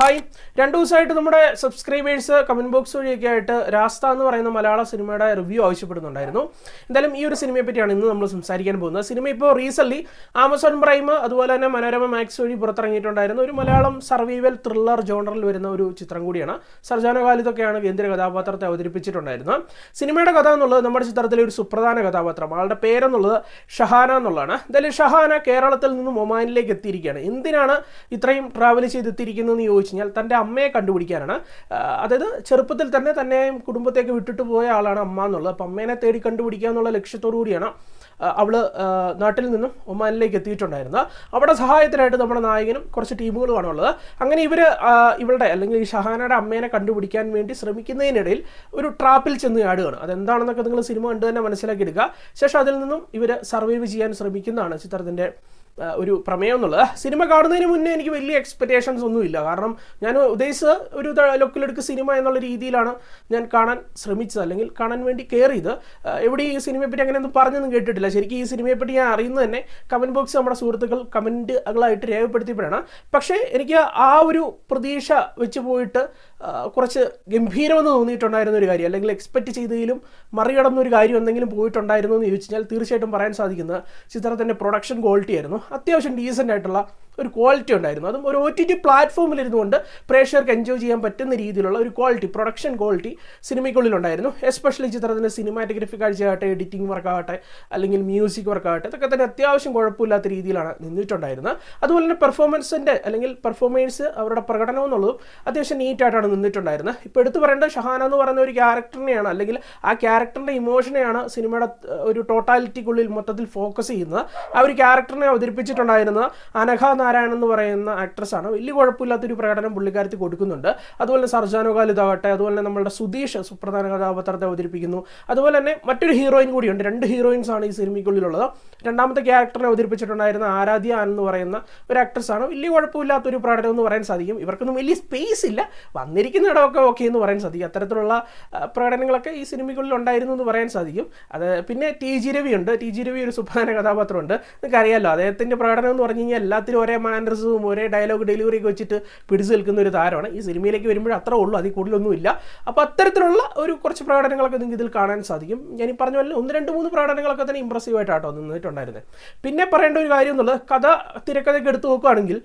Hi. രണ്ടു ദിവസമായിട്ട് നമ്മുടെ സബ്സ്ക്രൈബേഴ്സ് കമന്റ് ബോക്സ് വഴിയൊക്കെ ആയിട്ട് രാസ്ത എന്ന് പറയുന്ന മലയാള സിനിമയുടെ റിവ്യൂ ആവശ്യപ്പെടുന്നുണ്ടായിരുന്നു. എന്തായാലും ഈ ഒരു സിനിമയെ പറ്റിയാണ് ഇന്ന് നമ്മൾ സംസാരിക്കാൻ പോകുന്നത്. സിനിമ ഇപ്പോൾ റീസെന്റ് ആമസോൺ പ്രൈം അതുപോലെ തന്നെ മനോരമ മാക്സ് വഴി പുറത്തിറങ്ങിയിട്ടുണ്ടായിരുന്ന ഒരു മലയാളം സർവൈവൽ ത്രില്ലർ ജോണറിൽ വരുന്ന ഒരു ചിത്രം കൂടിയാണ്. സർജാന ഖാലിദൊക്കെയാണ് കേന്ദ്ര കഥാപാത്രത്തെ അവതരിപ്പിച്ചിട്ടുണ്ടായിരുന്നത്. സിനിമയുടെ കഥ എന്നുള്ളത് നമ്മുടെ ചിത്രത്തിലെ ഒരു സുപ്രധാന കഥാപാത്രം. ആളുടെ പേരെന്നുള്ളത് ഷഹാന എന്നുള്ളതാണ്. എന്തായാലും ഷഹാന കേരളത്തിൽ നിന്നും ഒമാനിലേക്ക് എത്തിയിരിക്കുകയാണ്. എന്തിനാണ് ഇത്രയും ട്രാവൽ ചെയ്ത് എത്തിയിരിക്കുന്നതെന്ന് ചോദിച്ചു കഴിഞ്ഞാൽ തന്റെ അമ്മയെ കണ്ടുപിടിക്കാനാണ്. അതായത് ചെറുപ്പത്തിൽ തന്നെ തന്നെ കുടുംബത്തേക്ക് വിട്ടിട്ട് പോയ ആളാണ് അമ്മ എന്നുള്ളത്. അപ്പം അമ്മേനെ തേടി കണ്ടുപിടിക്കുക എന്നുള്ള ലക്ഷ്യത്തോടു കൂടിയാണ് അവൾ നാട്ടിൽ നിന്നും ഒമാനിലേക്ക് എത്തിയിട്ടുണ്ടായിരുന്നത്. അവിടെ സഹായത്തിനായിട്ട് നമ്മുടെ നായകനും കുറച്ച് ടീമുകളുമാണ് ഉള്ളത്. അങ്ങനെ ഇവർ ഇവളുടെ അല്ലെങ്കിൽ ഈ ഷഹാനയുടെ അമ്മേനെ കണ്ടുപിടിക്കാൻ വേണ്ടി ശ്രമിക്കുന്നതിനിടയിൽ ഒരു ട്രാപ്പിൽ ചെന്ന് ചാടുകയാണ്. അതെന്താണെന്നൊക്കെ നിങ്ങൾ സിനിമ കണ്ടു തന്നെ മനസ്സിലാക്കി എടുക്കുക. ശേഷം അതിൽ നിന്നും ഇവർ സർവൈവ് ചെയ്യാൻ ശ്രമിക്കുന്നതാണ് ചിത്രത്തിന്റെ ഒരു പ്രമേയം എന്നുള്ളത്. സിനിമ കാണുന്നതിന് മുന്നേ എനിക്ക് വലിയ എക്സ്പെക്റ്റേഷൻസ് ഒന്നുമില്ല കാരണം ഞാൻ ഉദ്ദേശിച്ച ഒരു ലൊക്കിലെടുക്ക് സിനിമ എന്നുള്ള രീതിയിലാണ് ഞാൻ കാണാൻ ശ്രമിച്ചത്. അല്ലെങ്കിൽ കാണാൻ വേണ്ടി കയറിയത് എവിടെ ഈ സിനിമയെപ്പറ്റി അങ്ങനെ ഒന്നും പറഞ്ഞൊന്നും കേട്ടിട്ടില്ല. ശരിക്കും ഈ സിനിമയെപ്പറ്റി ഞാൻ അറിയുന്നത് തന്നെ കമന്റ് ബോക്സ് നമ്മുടെ സുഹൃത്തുക്കൾ കമന്റുകളായിട്ട് രേഖപ്പെടുത്തിയപ്പോഴാണ്. പക്ഷേ എനിക്ക് ആ ഒരു പ്രതീക്ഷ വെച്ച് പോയിട്ട് കുറച്ച് ഗംഭീരമെന്ന് തോന്നിയിട്ടുണ്ടായിരുന്ന ഒരു കാര്യം. അല്ലെങ്കിൽ എക്സ്പെക്റ്റ് ചെയ്തതിലും മറികടന്ന ഒരു കാര്യം എന്തെങ്കിലും പോയിട്ടുണ്ടായിരുന്നു എന്ന് ചോദിച്ചു കഴിഞ്ഞാൽ തീർച്ചയായിട്ടും പറയാൻ സാധിക്കുന്നത് ചിത്രത്തിന്റെ പ്രൊഡക്ഷൻ ക്വാളിറ്റി ആയിരുന്നു. അത്യാവശ്യം ഡീസന്റ് ആയിട്ടുള്ള ഒരു ക്വാളിറ്റി ഉണ്ടായിരുന്നു. അതും ഒരു ഒ ടി ടി പ്ലാറ്റ്ഫോമിലിരുന്നുകൊണ്ട് പ്രേക്ഷകർക്ക് എൻജോയ് ചെയ്യാൻ പറ്റുന്ന രീതിയിലുള്ള ഒരു ക്വാളിറ്റി പ്രൊഡക്ഷൻ ക്വാളിറ്റി സിനിമയ്ക്കുള്ളിൽ ഉണ്ടായിരുന്നു എസ്പെഷ്യലി ചിത്രത്തിന്റെ സിനിമാറ്റോഗ്രഫി കാഴ്ചയാകട്ടെ എഡിറ്റിംഗ് വർക്കാകട്ടെ അല്ലെങ്കിൽ മ്യൂസിക് വർക്കാകട്ടെ ഇതൊക്കെ തന്നെ അത്യാവശ്യം കുഴപ്പമില്ലാത്ത രീതിയിലാണ് നിന്നിട്ടുണ്ടായിരുന്നത്. അതുപോലെ തന്നെ പെർഫോമൻസിന്റെ അല്ലെങ്കിൽ പെർഫോമൻസ് അവരുടെ പ്രകടനം എന്നുള്ളതും അത്യാവശ്യം നീറ്റായിട്ടാണ് നിന്നിട്ടുണ്ടായിരുന്നത്. ഇപ്പോൾ എടുത്തു പറയേണ്ടത് ഷഹാന എന്ന് പറയുന്ന ഒരു ക്യാരക്ടറിനെയാണ് അല്ലെങ്കിൽ ആ ക്യാരക്ടറിന്റെ ഇമോഷനെയാണ് സിനിമയുടെ ഒരു ടോട്ടാലിറ്റിക്കുള്ളിൽ മൊത്തത്തിൽ ഫോക്കസ് ചെയ്യുന്നത്. ആ ഒരു ക്യാരക്ടറിനെ അവതരിപ്പിച്ചിട്ടുണ്ടായിരുന്നത് അനഘ നാരായണൻ എന്ന് പറയുന്ന ആക്ട്രസ് ആണ്. വലിയ കുഴപ്പമില്ലാത്തൊരു പ്രകടനം പുള്ളിക്കാരത്തി കൊടുക്കുന്നുണ്ട്. അതുപോലെ തന്നെ സർജാനോ ഖാലിദാകട്ടെ അതുപോലെ തന്നെ നമ്മളുടെ സുധീഷ് സുപ്രധാന കഥാപാത്രത്തെ അവതരിപ്പിക്കുന്നു. അതുപോലെ തന്നെ മറ്റൊരു ഹീറോയിൻ കൂടിയുണ്ട്. രണ്ട് ഹീറോയിൻസ് ആണ് ഈ സിനിമയ്ക്കുള്ളിലുള്ളത്. രണ്ടാമത്തെ ക്യാരക്ടറിനെ അവതരിപ്പിച്ചിട്ടുണ്ടായിരുന്ന ആരാധ്യ എന്ന് പറയുന്ന ഒരു ആക്ട്രസ് ആണ്. വലിയ കുഴപ്പമില്ലാത്തൊരു പ്രകടനം എന്ന് പറയാൻ സാധിക്കും. ഇവർക്കൊന്നും വലിയ സ്പേസ് ഇല്ല. വന്നിരിക്കുന്ന ഇടമൊക്കെ ഓക്കെ എന്ന് പറയാൻ സാധിക്കും. അത്തരത്തിലുള്ള പ്രകടനങ്ങളൊക്കെ ഈ സിനിമയ്ക്കുള്ളിൽ ഉണ്ടായിരുന്നു എന്ന് പറയാൻ സാധിക്കും. അത് പിന്നെ ടി ജി രവി ഉണ്ട് ടി ജി രവി ഒരു സുപ്രധാന കഥാപാത്രമുണ്ട്. നിങ്ങൾക്ക് അറിയാമല്ലോ അദ്ദേഹത്തിന്റെ പ്രകടനം എന്ന് പറഞ്ഞു കഴിഞ്ഞാൽ എല്ലാത്തിലും ഒരേ മാനറിസവും ഒരേ ഡയലോഗ് ഡെലിവറിയൊക്കെ വെച്ചിട്ട് പിടിച്ചു നിൽക്കുന്ന ഒരു താരമാണ്. ഈ സിനിമയിലേക്ക് വരുമ്പോൾ അത്ര ഉള്ളൂ അതിൽ കൂടുതലൊന്നുമില്ല. അപ്പോൾ അത്തരത്തിലുള്ള ഒരു കുറച്ച് പ്രകടനങ്ങളൊക്കെ നിങ്ങൾക്ക് ഇതിൽ കാണാൻ സാധിക്കും. ഞാൻ ഈ പറഞ്ഞ പോലെ ഒന്ന് രണ്ട് മൂന്ന് പ്രകടനങ്ങളൊക്കെ തന്നെ ഇമ്പ്രസീവ് ആയിട്ടാട്ടോ നിന്നിട്ടുണ്ടായിരുന്നത് പിന്നെ പറയേണ്ട ഒരു കാര്യം എന്നുള്ളത് കഥ തിരക്കഥയൊക്കെ എടുത്തു നോക്കുകയാണെങ്കിൽ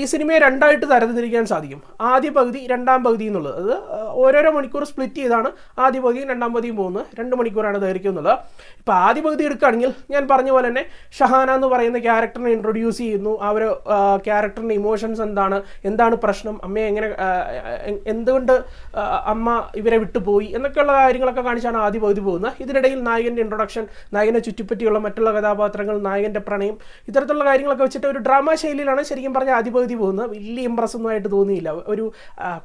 ഈ സിനിമയെ രണ്ടായിട്ട് തരംതിരിക്കാൻ സാധിക്കും. ആദ്യ പകുതി രണ്ടാം പകുതി എന്നുള്ളത്. അത് ഓരോരോ മണിക്കൂർ സ്പ്ലിറ്റ് ചെയ്താണ്. ആദ്യ പകുതിയും രണ്ടാം പകുതിയും പോകുന്നത്. രണ്ട് മണിക്കൂറാണ് ദൈർഘ്യം എന്നുള്ളത്. ഇപ്പോൾ ആദ്യ പകുതി എടുക്കുകയാണെങ്കിൽ ഞാൻ പറഞ്ഞ പോലെ തന്നെ ഷഹാന എന്ന് പറയുന്ന ക്യാരക്ടറിനെ ഇൻട്രൊഡ്യൂസ് ചെയ്യുന്നു. ഒരു ക്യാരക്ടറിന്റെ ഇമോഷൻസ് എന്താണ്? എന്താണ് പ്രശ്നം? അമ്മയെ എങ്ങനെ എന്തുകൊണ്ട് അമ്മ ഇവരെ വിട്ടുപോയി? എന്നൊക്കെയുള്ള കാര്യങ്ങളൊക്കെ കാണിച്ചാണ് ആദ്യ പകുതി പോകുന്നത്. ഇതിനിടയിൽ നായകന്റെ ഇൻട്രൊഡക്ഷൻ നായകനെ ചുറ്റിപ്പറ്റിയുള്ള മറ്റുള്ള കഥാപാത്രങ്ങൾ നായകന്റെ പ്രണയം ഇത്തരത്തിലുള്ള കാര്യങ്ങളൊക്കെ വെച്ചിട്ട് ഒരു ഡ്രാമ ശൈലിയിലാണ് ശരിക്കും പറഞ്ഞാൽ ആദ്യ പകുതി പോകുന്നത്. വലിയ ഇമ്പ്രസ് ഒന്നും ആയിട്ട് തോന്നിയില്ല. ഒരു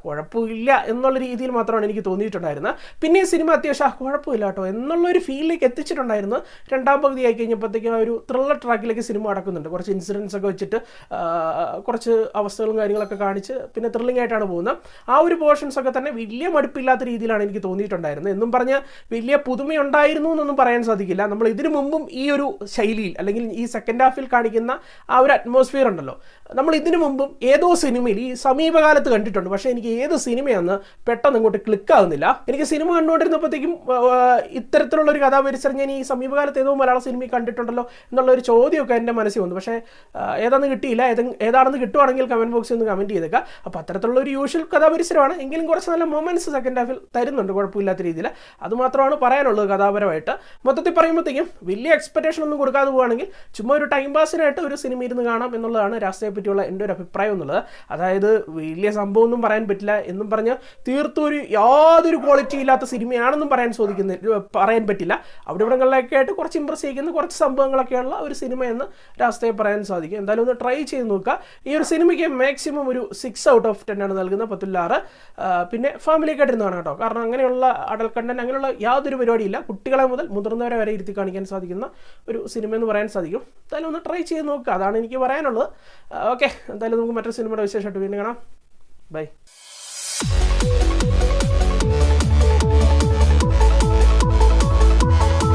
കുഴപ്പമില്ല എന്നുള്ള രീതിയിൽ മാത്രമാണ് എനിക്ക് തോന്നിയിട്ടുണ്ടായിരുന്നത്. പിന്നെ ഈ സിനിമ അത്യാവശ്യം ആ കുഴപ്പമില്ല കേട്ടോ എന്നുള്ളൊരു ഫീലിലേക്ക് എത്തിച്ചിട്ടുണ്ടായിരുന്നു. രണ്ടാം പകുതി ആയി കഴിഞ്ഞപ്പോഴത്തേക്കും ആ ഒരു ത്രില്ലർ ട്രാക്കിലേക്ക് സിനിമ അടക്കുന്നുണ്ട് കുറച്ച് ഇൻസിഡൻസ് ഒക്കെ വെച്ചിട്ട് കുറച്ച് അവസ്ഥകളും കാര്യങ്ങളൊക്കെ കാണിച്ച് പിന്നെ ത്രില്ലിംഗ് ആയിട്ടാണ് പോകുന്നത്. ആ ഒരു പോർഷൻസ് ഒക്കെ തന്നെ വലിയ മടുപ്പില്ലാത്ത രീതിയിലാണ് എനിക്ക് തോന്നിയിട്ടുണ്ടായിരുന്നത്. എന്നും പറഞ്ഞ് വലിയ പുതുമയുണ്ടായിരുന്നു എന്നൊന്നും പറയാൻ സാധിക്കില്ല. നമ്മൾ ഇതിനു മുമ്പും ഈ ഒരു ശൈലിയിൽ അല്ലെങ്കിൽ ഈ സെക്കൻഡ് ഹാഫിൽ കാണിക്കുന്ന ആ ഒരു അറ്റ്മോസ്ഫിയർ ഉണ്ടല്ലോ. നമ്മൾ ഇതിനു മുമ്പും ഏതോ സിനിമയിൽ ഈ സമീപകാലത്ത് കണ്ടിട്ടുണ്ട്. പക്ഷേ എനിക്ക് ഏത് സിനിമയാണെന്ന് പെട്ടെന്ന് ഇങ്ങോട്ട് ക്ലിക്ക് ആകുന്നില്ല എനിക്ക് സിനിമ കണ്ടുകൊണ്ടിരുന്നപ്പോഴത്തേക്കും ഇത്തരത്തിലുള്ള ഒരു കഥാപരിസരം ഞാൻ ഈ സമീപകാലത്ത് ഏതോ മലയാള സിനിമയിൽ കണ്ടിട്ടുണ്ടല്ലോ എന്നുള്ള ഒരു ചോദ്യമൊക്കെ എന്റെ മനസ്സിൽ വന്നു. പക്ഷേ ഏതാണെന്ന് കിട്ടിയില്ല. ഏത് ഏതാണെന്ന് കിട്ടുവാണെങ്കിൽ കമന്റ് ബോക്സിൽ ഒന്ന് കമന്റ് ചെയ്തേക്കുക അപ്പോൾ അത്തരത്തിലുള്ള ഒരു യൂഷ്വൽ കഥാപരിസരമാണ്. എങ്കിലും കുറച്ച് നല്ല മൊമെന്റ്സ് സെക്കൻഡ് ഹാഫിൽ തരുന്നുണ്ട് കുഴപ്പമില്ലാത്ത രീതിയിൽ. അതുമാത്രമാണ് പറയാനുള്ളത് കഥാപരമായിട്ട്. മൊത്തത്തിൽ പറയുമ്പോഴത്തേക്കും വലിയ എക്സ്പെക്ടേഷൻ ഒന്നും കൊടുക്കാതെ പോവുകയാണെങ്കിൽ ചുമ്മാ ഒരു ടൈം പാസിനായിട്ട് ഒരു സിനിമ ഇരുന്ന് കാണാം എന്നുള്ളതാണ് രാഷ്ട്രീയത്തെ പറ്റിയുള്ള എന്റെ ഒരു അഭിപ്രായം എന്നുള്ളത്. അതായത് വലിയ സംഭവം ഒന്നും പറയാൻ പറ്റില്ല എന്നും പറഞ്ഞ് തീർത്തും ഒരു യാതൊരു ക്വാളിറ്റി ഇല്ലാത്ത സിനിമയാണെന്നും പറയാൻ ചോദിക്കുന്ന പറയാൻ പറ്റില്ല. അവിടെ ഇവിടങ്ങളിലൊക്കെ ആയിട്ട് കുറച്ച് ഇമ്പ്രസ് ചെയ്യുന്ന കുറച്ച് സംഭവങ്ങളൊക്കെയുള്ള ഒരു സിനിമ എന്ന് രാഷ്ട്രീയ പറയാൻ സാധിക്കും. എന്തായാലും ഒന്ന് ട്രൈ ചെയ്ത് നോക്കുക. ഈ ഒരു സിനിമയ്ക്ക് മാക്സിമം ഒരു സിക്സ് ഔട്ട് ഓഫ് ടെൻ ആണ് നൽകുന്നത് പത്തില്ലാറ്. പിന്നെ ഫാമിലി കേട്ടിരുന്നതാണ് കേട്ടോ. കാരണം അങ്ങനെയുള്ള അഡൽ കണ്ടന്റ് അങ്ങനെയുള്ള യാതൊരു പരിപാടിയില്ല. കുട്ടികളെ മുതൽ മുതിർന്നവരെ വരെ ഇരുത്തി കാണിക്കാൻ സാധിക്കുന്ന ഒരു സിനിമ എന്ന് പറയാൻ സാധിക്കും. എന്തായാലും ഒന്ന് ട്രൈ ചെയ്ത് നോക്കുക. അതാണ് എനിക്ക് പറയാനുള്ളത്. ഓക്കെ എന്തായാലും നമുക്ക് മറ്റൊരു സിനിമയുടെ വിശേഷമായിട്ട് വീണ്ടും കാണാം. ബൈ